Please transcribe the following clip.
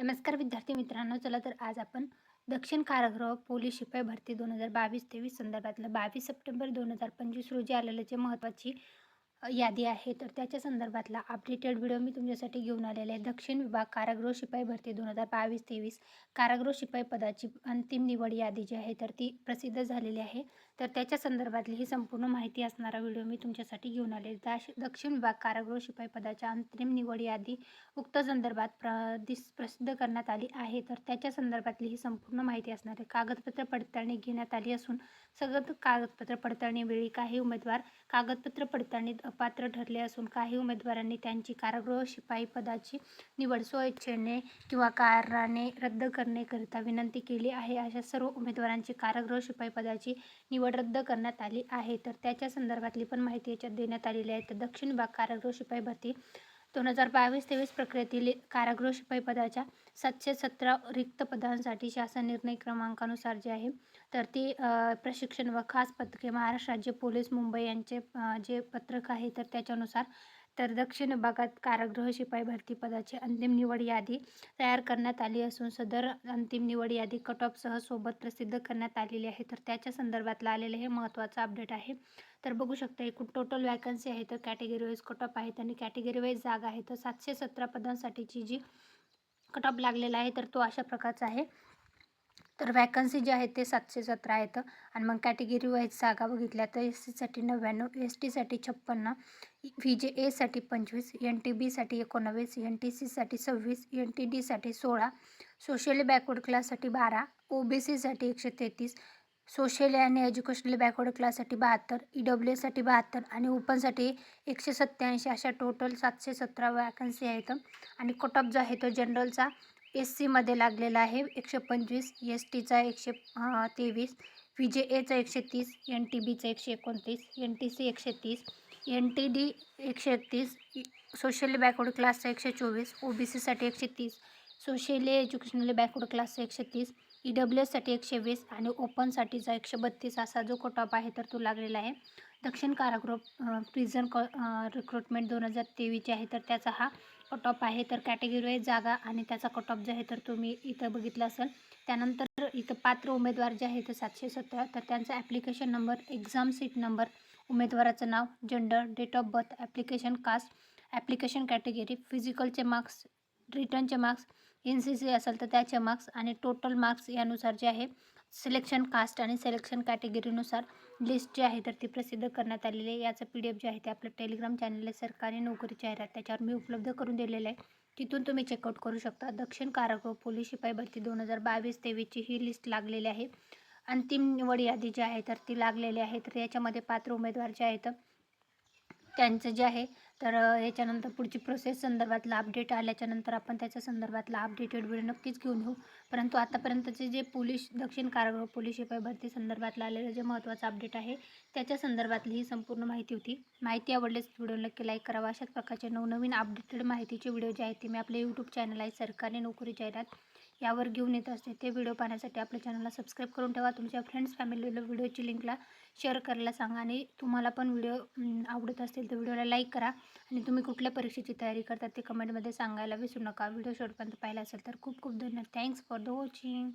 नमस्कार विद्यार्थी मित्रांनो चला तर आज आपण दक्षिण कारागृह पोलीस शिपाई भरती दोन हजार बावीस तेवीस संदर्भातलं बावीस सप्टेंबर दोन हजार पंचवीस रोजी आलेलं जे महत्त्वाची यादी आहे. तर त्याच्या संदर्भातला अपडेटेड व्हिडिओ मी तुमच्यासाठी घेऊन आलेले आहे. दक्षिण विभाग कारागृह शिपाई भरती दोन हजार बावीस तेवीस कारागृह शिपाई पदाची अंतिम निवड यादी जी आहे तर ती प्रसिद्ध झालेली आहे. तर त्याच्या संदर्भातली ही संपूर्ण माहिती असणारा व्हिडिओ मी तुमच्यासाठी घेऊन आले दाश दक्षिण विभाग कारागृह शिपाई पदाच्या अंतिम निवड यादी उक्त संदर्भात प्र दिस प्रसिद्ध करण्यात आली आहे. तर त्याच्या संदर्भातली ही संपूर्ण माहिती असणार आहे. कागदपत्र पडताळणी घेण्यात आली असून सगळं कागदपत्र पडताळणीवेळी काही उमेदवार कागदपत्र पडताळणीत पात्र ठरले असून काही उमेदवारांनी त्यांची कारागृह शिपाई पदाची निवड स्वइच्छेने किंवा कारणाने रद्द करण्याकरिता विनंती केली आहे. अशा सर्व उमेदवारांची कारागृह शिपाई पदाची निवड रद्द करण्यात आली आहे. तर त्याच्या संदर्भातली पण माहिती याच्यात देण्यात आलेली आहे. तर दक्षिण भाग कारागृह शिपाई भरती दोन हजार बावीस तेवीस प्रक्रियेतील कारागृह शिपाई पदाच्या सातशे सतरा रिक्त पदांसाठी शासन निर्णय क्रमांकानुसार जे आहे तर ती प्रशिक्षण व खास पथके महाराष्ट्र राज्य पोलीस मुंबई यांचे जे पत्रक आहे तर त्याच्यानुसार तर दक्षिण भागात कारागृह शिपाई भरती पदाची अंतिम निवड यादी तयार करण्यात आली असून सदर अंतिम निवड यादी कट ऑफसह सोबत प्रसिद्ध करण्यात आलेली आहे. तर त्याच्या संदर्भातला आलेलं हे महत्त्वाचं अपडेट आहे. तर बघू शकता एकूण टोटल वॅकन्सी आहे. तर कॅटेगरी वाईज कट ऑफ आहेत आणि कॅटेगरी वाईज जागा आहे. तर सातशे सतरा पदांसाठीची जी कट ऑफ लागलेला आहे तर तो अशा प्रकारचा आहे. तर वॅकन्सी जे आहेत ते सातशे सतरा आहेत. आणि मग कॅटेगरी वाईज जागा बघितल्या तर एस सीसाठी नव्याण्णव एस टीसाठी छप्पन्न व्ही जे एसाठी पंचवीस एन टी बीसाठी एकोणावीस एन टी सीसाठी सव्वीस एन टी डीसाठी सोळा सोशली बॅकवर्ड क्लाससाठी बारा ओ बी सीसाठी एकशे तेहतीस सोशल आणि एज्युकेशनल बॅकवर्ड क्लाससाठी बहात्तर ई डब्ल्यू एसाठी बहात्तर आणि ओपनसाठी एकशे सत्त्याऐंशी. अशा टोटल सातशे सतरा वॅकन्सी आहेत. आणि कट ऑफ जो आहे तो जनरलचा एस सीमध्ये लागलेला आहे. एकशे पंचवीस एस टीचा एकशे तेवीस व्ही जे एचा एकशे तीस एन टी बीचा एकशे एकोणतीस एन टी सी एकशे तीस एन टी डी एकशे एकतीस सोशली बॅकवर्ड क्लासचा एकशे चोवीस ओ बी सीसाठी एकशे तीस सोशली एज्युकेशनली बॅकवर्ड क्लासचा एकशे तीस ई डब्ल्यू एससाठी एकशे वीस आणि ओपनसाठीचा एकशे बत्तीस असा जो कट ऑफ आहे तर तो लागलेला आहे. दक्षिण कारागृह प्रिझन क रिक्रुटमेंट दोन हजार तेवीसची आहे. तर त्याचा हा कट ऑफ आहे. तर कॅटेगरी वाईज जागा आणि त्याचा कट ऑफ जो आहे तर तुम्ही इथं बघितलं असेल. त्यानंतर इथं पात्र उमेदवार जे आहे ते सातशे सतरा. तर त्यांचा application number exam seat number उमेदवाराचं नाव gender date of birth application caste application category फिजिकलचे marks रिटर्नचे मार्क्स एन सी सी असेल तर त्याचे मार्क्स आणि टोटल मार्क्स यानुसार जे आहे सिलेक्शन कास्ट आणि सिलेक्शन कॅटेगरीनुसार लिस्ट जी आहे तर ती प्रसिद्ध करण्यात आलेली आहे. याचं पी डी एफ जे आहे ते आपलं टेलिग्राम चॅनल आहे सरकारी नोकरी जाहिरात त्याच्यावर मी उपलब्ध करून दिलेलं आहे. तिथून तुम्ही चेकआउट करू शकता. दक्षिण कारागृह पोलीस शिपाई भरती दोन हजार बावीस तेवीसची ही लिस्ट लागलेली आहे. अंतिम निवड यादी जी आहे तर ती लागलेली आहे. तर याच्यामध्ये पात्र उमेदवार जे आहेत त्यांचं जे आहे तर याच्यानंतर पुढची प्रोसेस संदर्भातला अपडेट आल्याच्यानंतर आपण त्याच्या संदर्भातला अपडेटेड व्हिडिओ नक्कीच घेऊन येऊ. परंतु आतापर्यंतचे जे पोलीस दक्षिण कारागृह पोलीस शिपाई भरती संदर्भातला आलेलं जे महत्त्वाचं अपडेट आहे त्याच्या संदर्भातली ही संपूर्ण माहिती होती. माहिती आवडल्यास व्हिडिओ नक्की लाईक करावा अशाच प्रकारचे नवनवीन अपडेटेड माहितीचे व्हिडिओ जे आहेत ते मी आपल्या यूट्यूब चॅनल आहे सरकारी नोकरी जाहिरात. यावर घेऊन येत असते. ते व्हिडिओ पाहण्यासाठी आपल्या चॅनलला सबस्क्राईब करून ठेवा. तुमच्या फ्रेंड्स फॅमिलीला व्हिडिओची लिंकला शेअर करायला सांगा आणि तुम्हाला पण व्हिडिओ आवडत असतील तर व्हिडिओला लाईक करा आणि तुम्ही कुठल्या परीक्षेची तयारी करतात ते कमेंटमध्ये सांगायला विसरू नका. व्हिडिओ शेवटपर्यंत पाहिला असेल तर खूप खूप धन्यवाद. Thanks for the watching